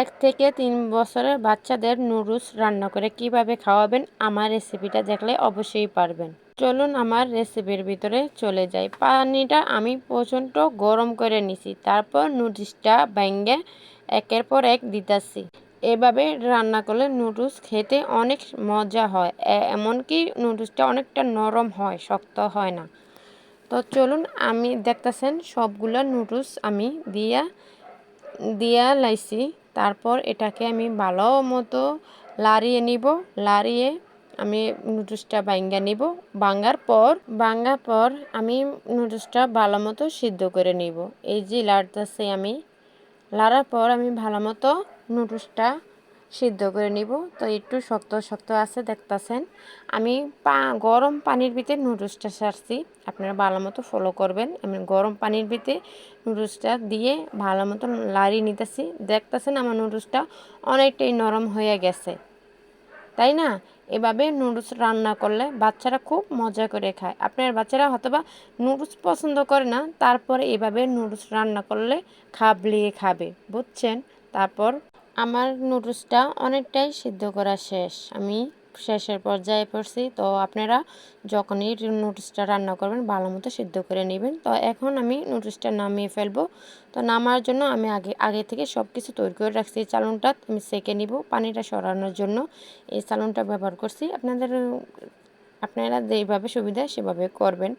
এক থেকে তিন বছরের বাচ্চাদের নুডলস রান্না করে কীভাবে খাওয়াবেন আমার রেসিপিটা দেখলে অবশ্যই পারবেন। চলুন আমার রেসিপির ভিতরে চলে যাই। পানিটা আমি প্রচণ্ড গরম করে নিছি, তারপর নুডলসটা ভেঙে একের পর এক দিতেছি। এভাবে রান্না করলে নুডলস খেতে অনেক মজা হয় এমনকি নুডলসটা অনেকটা নরম হয়, শক্ত হয় না। তো চলুন আমি দেখতেছেন সবগুলো নুডলস আমি দিয়া দিয়া লাইছি। তারপর এটাকে আমি ভালো মতো লাড়িয়ে নিব। লাড়িয়ে আমি নুডলসটা বাঙ্গা নিব। বাঙ্গার পর বাঙ্গার পর আমি নুডলসটা ভালো মতো সিদ্ধ করে নিব। এই যে লাড়তেছি আমি। লাড়ার পর আমি ভালো মতো নুডলসটা সিদ্ধ করে নিব। তো একটু শক্ত শক্ত আছে, দেখতেছেন। আমি পা, গরম পানির ভিতরে নুডলসটা সারছি। আপনারা ভালো মতো ফলো করবেন। আমি গরম পানির ভিতরে নুডলসটা দিয়ে ভালো মতো লাড়িয়ে নিতেছি। দেখতেছেন আমার নুডলসটা অনেকটাই নরম হয়ে গেছে। তাই না? এভাবে নুডলস রান্না করলে বাচ্চারা খুব মজা করে খায়। আপনার বাচ্চারা হয়তোবা নুডলস পছন্দ করে না, তারপরে এভাবে নুডলস রান্না করলে খাবলিয়ে খাবে। বুঝছেন? তারপর আমার নুডলসটা অনেকটাই সিদ্ধ করা শেষ। আমি শেষের পর্যায়ে পড়ছি, তো আপনারা যখনই নুডলসটা রান্না করবেন, ভালো মতো সিদ্ধ করে নেবেন। তো এখন আমি নুডলসটা নামিয়ে ফেলব। তো নামার জন্য আমি আগে আগে থেকে সব কিছু তৈরি করে রাখছি। এই চালনটা আমি সেকে নিব পানিটা সরানোর জন্য। এই চালনটা ব্যবহার করছি। আপনাদের, আপনারা যেইভাবে সুবিধা সেভাবে করবেন।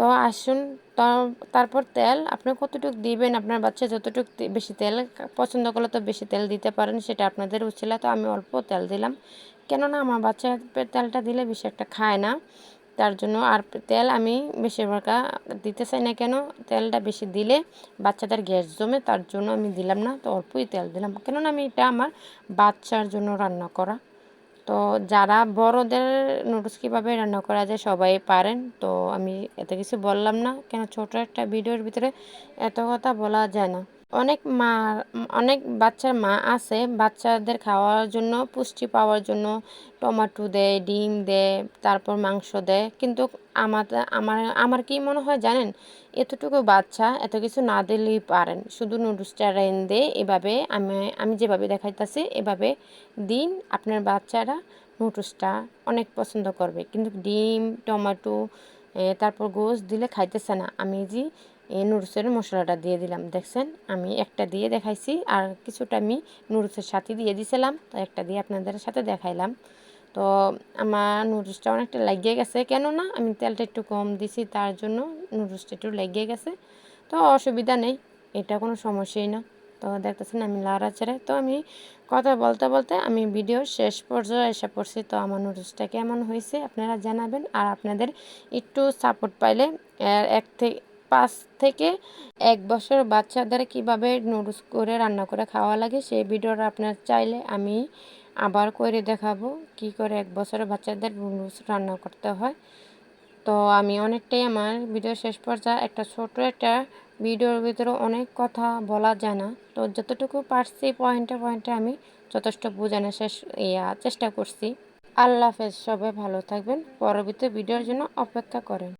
তো আসুন তারপর তেল, আপনি কতটুকু দিবেন আপনার বাচ্চা? যতটুকু বেশি তেল পছন্দ করলে তো বেশি তেল দিতে পারেন, সেটা আপনাদের উচিলা তো আমি অল্প তেল দিলাম। কেননা আমার বাচ্চা তেলটা দিলে বেশি একটা খায় না। তার জন্য আর তেল আমি বেশিরভাগ দিতে চাই না কেন? তেলটা বেশি দিলে বাচ্চাদের গ্যাস জমে, তার জন্য আমি দিলাম না। তো অল্পই তেল দিলাম। কেননা আমি এটা আমার বাচ্চার জন্য রান্না করা। তো যারা বড়দের নুডলস কীভাবে রান্না করা যায় সবাই পারেন। তো আমি এত কিছু বললাম না, কেন ছোট একটা ভিডিওর ভিতরে এত কথা বলা যায় না। অনেক মা, অনেক বাচ্চার মা আছে। বাচ্চাদের খাওয়ার জন্য, পুষ্টি পাওয়ার জন্য টমেটো দেয়, ডিম দেয়, তারপর মাংস দেয়। কিন্তু আমার আমার আমার কি মনে হয় জানেন? এতটুকু বাচ্চা এত কিছু না দিলেই পারেন। শুধু নুডলসটা রেন দে এভাবে আমি আমি যেভাবে দেখাইতেছি, এভাবে দিন আপনার বাচ্চারা নুডলসটা অনেক পছন্দ করবে। কিন্তু ডিম, টমেটো তারপর গোস দিলে খাইতেছে না। আমি যে এই নুডলসের মশলাটা দিয়ে দিলাম। দেখছেন, আমি একটা দিয়ে দেখাইছি, আর কিছুটা আমি নুডলসের সাথে দিয়ে দিছিলাম, তো একটা দিয়ে আপনাদের সাথে দেখাইলাম। তো আমার নুডলসটা অনেকটা লাগিয়ে গেছে, কেননা আমি তেলটা একটু কম দিছি, তার জন্য নুডলসটা একটু লাগিয়ে গেছে। তো অসুবিধা নেই, এটা কোনো সমস্যাই না। তো দেখতেছেন, আমি লাড়াচাড়ে তো আমি কথা বলতে বলতে আমি ভিডিও শেষ পর্যায়ে এসে পড়ছি, তো আমার নুডলসটা কেমন হয়েছে আপনারা জানাবেন, আর আপনাদের একটু সাপোর্ট পাইলে এক থেকে পাঁচ থেকে এক বছর বাচ্চাদের কীভাবে নুডলস করে রান্না করে খাওয়া লাগে, সেই ভিডিওটা আপনার চাইলে আমি আবার করে দেখাবো কি করে এক বছরের বাচ্চাদের নুডলস রান্না করতে হয়। তো আমি অনেকটাই আমার ভিডিও শেষ পর্যায়ে একটা ছোট একটা ভিডিওর ভিতরে অনেক কথা বলা যায় না, তো যতটুকু পারছি পয়েন্টে পয়েন্টে আমি যথেষ্ট বোঝানোর শেষ, ইয়া, চেষ্টা করছি। আল্লাহ হাফেজ, সবাই ভালো থাকবেন। পরবর্তী ভিডিওর জন্য অপেক্ষা করেন।